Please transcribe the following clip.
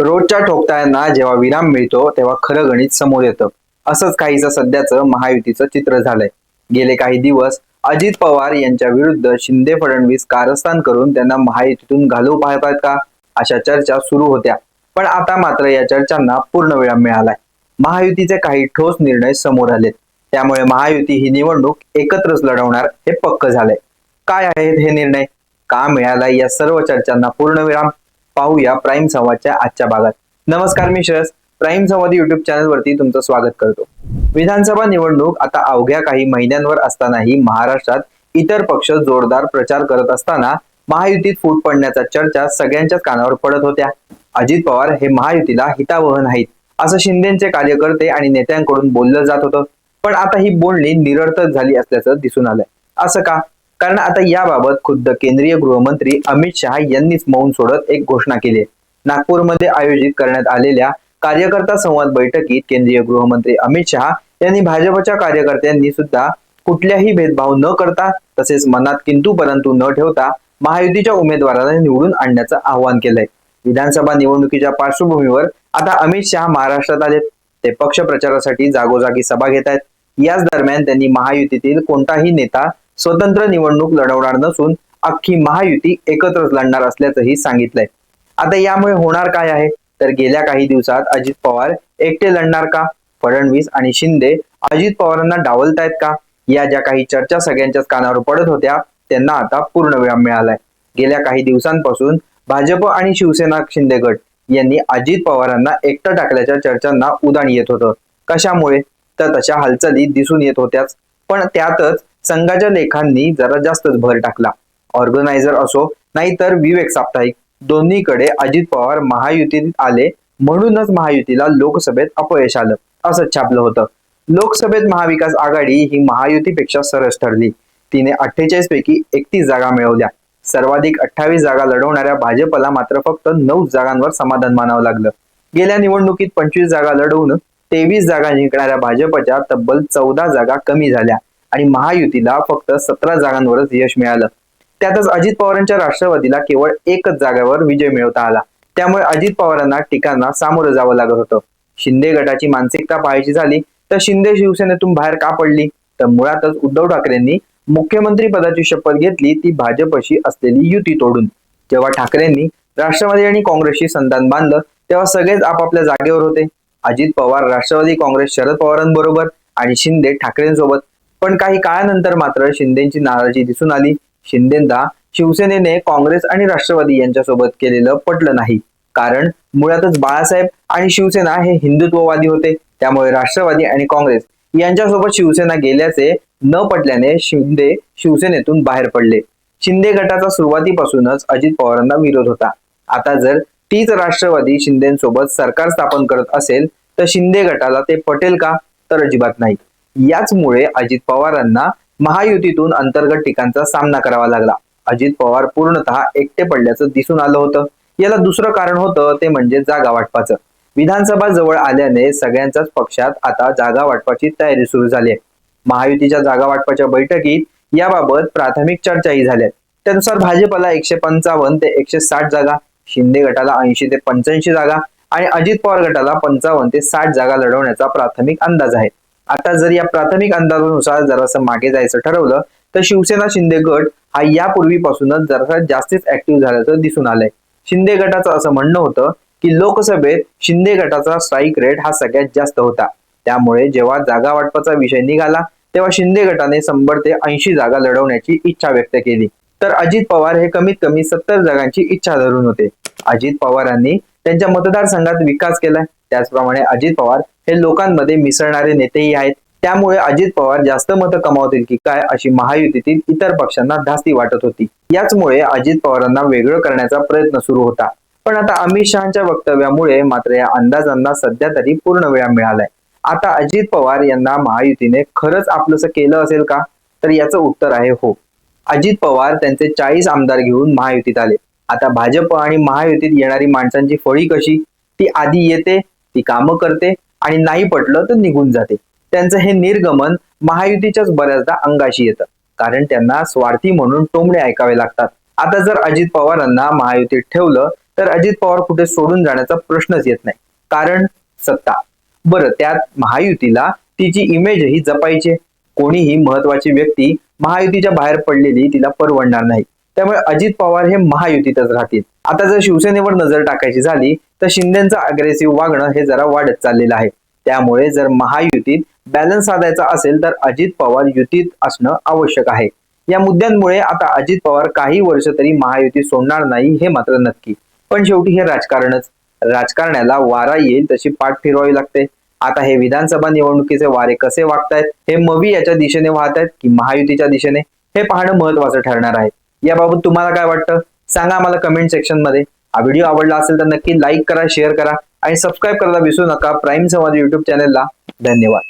रोजच्या ठोकताळ्यांना जेव्हा विराम मिळतो तेव्हा खरं गणित समोर येतं. असंच काहीचं सध्याचं महायुतीचं चित्र झालंय. गेले काही दिवस अजित पवार यांच्या विरुद्ध शिंदे फडणवीस कारस्थान करून त्यांना महायुतीतून घालवू पाहतात का? अशा चर्चा सुरू होत्या. पण आता मात्र या चर्चांना पूर्ण विराम मिळालाय. महायुतीचे काही ठोस निर्णय समोर आलेत. त्यामुळे महायुती ही निवडणूक एकत्रच लढवणार हे पक्क झालंय. काय आहेत हे निर्णय? का मिळाला या सर्व चर्चांना पूर्ण विराम? पाहूया प्राईम संवादच्या आजच्या भागात. नमस्कार मी Shreyas. Prime Samvad YouTube channel वरती तुमचं स्वागत करतो. विधानसभा निवडणूक आता अवघ्या काही महिन्यांवर असतानाही महाराष्ट्रात इतर पक्ष जोरदार प्रचार करत असताना महायुतीत फूट पडण्याचा चर्चा सगळ्यांच्याच कानावर पडत होत्या. अजित पवार हे महायुतीला हितावह नाहीत असं शिंदेचे कार्यकर्ते आणि नेत्यांकडून बोललं जात होतं. पण आता ही बोलणी निरर्थक झाली असल्याचं दिसून आलंय. असं का? कारण आता याबाबत खुद्द केंद्रीय गृहमंत्री अमित शहा यांनीच मौन सोडत एक घोषणा केली. नागपूरमध्ये आयोजित करण्यात आलेल्या कार्यकर्ता संवाद बैठकीत केंद्रीय गृहमंत्री अमित शहा यांनी भाजपच्या कार्यकर्त्यांनी सुद्धा कुठल्याही भेदभाव न करता तसेच मनात किंतु परंतु न ठेवता महायुतीच्या उमेदवाराला निवडून आणण्याचं आवाहन केलंय. विधानसभा निवडणुकीच्या पार्श्वभूमीवर आता अमित शहा महाराष्ट्रात आलेत. ते पक्ष प्रचारासाठी जागोजागी सभा घेत आहेत याच दरम्यान त्यांनी महायुतीतील कोणताही नेता स्वतंत्र निवडणूक लढवणार नसून अख्खी महायुती एकत्रच लढणार असल्याचंही सांगितलंय. आता यामुळे होणार काय आहे? तर गेल्या काही दिवसात अजित पवार एकटे लढणार का? फडणवीस आणि शिंदे अजित पवारांना डावलतायत का? या ज्या काही चर्चा सगळ्यांच्याच कानावर पडत होत्या त्यांना आता पूर्ण विराम मिळालाय. गेल्या काही दिवसांपासून भाजप आणि शिवसेना शिंदे गट यांनी अजित पवारांना एकटं टाकल्याच्या चर्चांना उदाण येत होतं. कशामुळे? तर तशा हालचाली दिसून येत होत्याच. पण त्यातच संघाच्या लेखांनी जरा जास्तच भर टाकला. ऑर्गनायझर असो नाहीतर विवेक साप्ताहिक. दोन्हीकडे अजित पवार महायुतीत आले म्हणूनच महायुतीला लोकसभेत अपयश आलं असं छापलं होतं. लोकसभेत महाविकास आघाडी ही महायुतीपेक्षा सरस ठरली. तिने अठ्ठेचाळीस पैकी एकतीस जागा मिळवल्या. सर्वाधिक अठ्ठावीस जागा लढवणाऱ्या भाजपला मात्र फक्त नऊ जागांवर समाधान मानावं लागलं. गेल्या निवडणुकीत पंचवीस जागा लढवून तेवीस जागा जिंकणाऱ्या भाजपच्या तब्बल चौदा जागा कमी झाल्या. आणि महायुतीला फक्त सतरा जागांवरच यश मिळालं. त्यातच अजित पवारांच्या राष्ट्रवादीला केवळ एकच जागेवर विजय मिळवता आला. त्यामुळे अजित पवारांना टीकांना सामोरं जावं लागत होतं. शिंदे गटाची मानसिकता पाहायची झाली तर शिंदे शिवसेनेतून बाहेर का पडली? तर मुळातच उद्धव ठाकरेंनी मुख्यमंत्री पदाची शपथ घेतली ती भाजपशी असलेली युती तोडून. जेव्हा ठाकरेंनी राष्ट्रवादी आणि काँग्रेसशी संधान बांधलं तेव्हा सगळेच आपापल्या जागेवर होते. अजित पवार राष्ट्रवादी काँग्रेस शरद पवारांबरोबर आणि शिंदे ठाकरेंसोबत. पण काही काळानंतर मात्र शिंदेची नाराजी दिसून आली. शिंदेंदा शिवसेनेने काँग्रेस आणि राष्ट्रवादी यांच्यासोबत केलेलं पटलं नाही. कारण मुळातच बाळासाहेब आणि शिवसेना हे हिंदुत्ववादी होते. त्यामुळे राष्ट्रवादी आणि काँग्रेस यांच्यासोबत शिवसेना गेल्याचे न पटल्याने शिंदे शिवसेनेतून बाहेर पडले. शिंदे गटाचा सुरुवातीपासूनच अजित पवारांना विरोध होता. आता जर तीच राष्ट्रवादी शिंदेसोबत सरकार स्थापन करत असेल तर शिंदे गटाला ते पटेल का? तर अजिबात नाही. याचमुळे अजित पवारांना महायुतीतून अंतर्गत टीकांचा सामना करावा लागला. अजित पवार पूर्णतः एकटे पडल्याचं दिसून आलं होतं. याला दुसरं कारण होतं ते म्हणजे जागा वाटपाचं. विधानसभा जवळ आल्याने सगळ्यांच्याच पक्षात आता जागा वाटपाची तयारी सुरू झाली आहे. महायुतीच्या जागा वाटपाच्या बैठकीत याबाबत प्राथमिक चर्चाही झाल्या त्यानुसार भाजपला एकशे पंचावन्न ते एकशे साठ जागा शिंदे गटाला ऐंशी ते पंच्याऐंशी जागा आणि अजित पवार गटाला पंचावन्न ते साठ जागा लढवण्याचा प्राथमिक अंदाज आहे. आता जर या प्राथमिक अंदाजानुसार जरासं मागे जायचं ठरवलं तर शिवसेना शिंदे गट हा यापूर्वीपासूनच जरासा जास्तीच ऍक्टिव्ह झाल्याचं दिसून आलंय. शिंदे गटाचं असं म्हणणं होतं की लोकसभेत शिंदे गटाचा स्ट्राईक रेट हा सगळ्यात जास्त होता. त्यामुळे जेव्हा जागा वाटपाचा विषय निघाला तेव्हा शिंदे गटाने शंभर ते ऐंशी जागा लढवण्याची इच्छा व्यक्त केली. तर अजित पवार हे कमीत कमी सत्तर जागांची इच्छा धरून होते. अजित पवारांनी त्यांच्या मतदारसंघात विकास केलाय. त्याचप्रमाणे अजित पवार हे लोकांमध्ये मिसळणारे नेतेही आहेत. त्यामुळे अजित पवार जास्त मतं कमावतील की काय अशी महायुतीतील इतर पक्षांना धास्ती वाटत होती. याचमुळे अजित पवारांना वेगळं करण्याचा प्रयत्न सुरू होता. पण आता अमित शहाच्या वक्तव्यामुळे मात्र या अंदाजांना सध्या तरी पूर्ण वेळा मिळालाय. आता अजित पवार यांना महायुतीने खरंच आपलंसं केलं असेल का? तर याचं उत्तर आहे हो. अजित पवार त्यांचे चाळीस आमदार घेऊन महायुतीत आले. आता भाजप आणि महायुतीत येणारी माणसांची फळी कशी? ती आधी येते ती कामं करते आणि नाही पटलं तर निघून जाते. त्यांचं हे निर्गमन महायुतीच्याच बऱ्याचदा अंगाशी येतं. कारण त्यांना स्वार्थी म्हणून टोमणे ऐकावे लागतात. आता जर अजित पवारांना महायुतीत ठेवलं तर अजित पवार कुठे सोडून जाण्याचा प्रश्नच येत नाही. कारण सत्ता. बरं त्यात महायुतीला तिची इमेजही जपायची कोणीही महत्वाची व्यक्ती महायुतीच्या बाहेर पडलेली तिला परवडणार नाही. त्यामुळे अजित पवार हे महायुतीतच राहतील. आता जर शिवसेनेवर नजर टाकायची झाली तर शिंदेचं अग्रेसिव्ह वागणं हे जरा वाढत चाललेलं आहे. त्यामुळे जर महायुतीत बॅलन्स साधायचा असेल तर अजित पवार युतीत असणं आवश्यक आहे. या मुद्द्यांमुळे आता अजित पवार काही वर्ष तरी महायुती सोडणार नाही हे मात्र नक्की. पण शेवटी हे राजकारणच. राजकारण्याला वारा येईल तशी पाठ फिरवावी लागते. आता हे विधानसभा निवडणुकीचे वारे कसे वागतायत हे मवी याच्या दिशेने वाहत आहेत की महायुतीच्या दिशेने हे पाहणं महत्वाचं ठरणार आहे. याबाबत तुम्हाला काय वाटतं? सांगा आम्हाला कमेंट सेक्शनमध्ये. हा व्हिडिओ आवडला असेल तर नक्की लाईक करा शेअर करा आणि सबस्क्राईब करायला विसरू नका. प्राईम संवाद युट्यूब चॅनेलला धन्यवाद.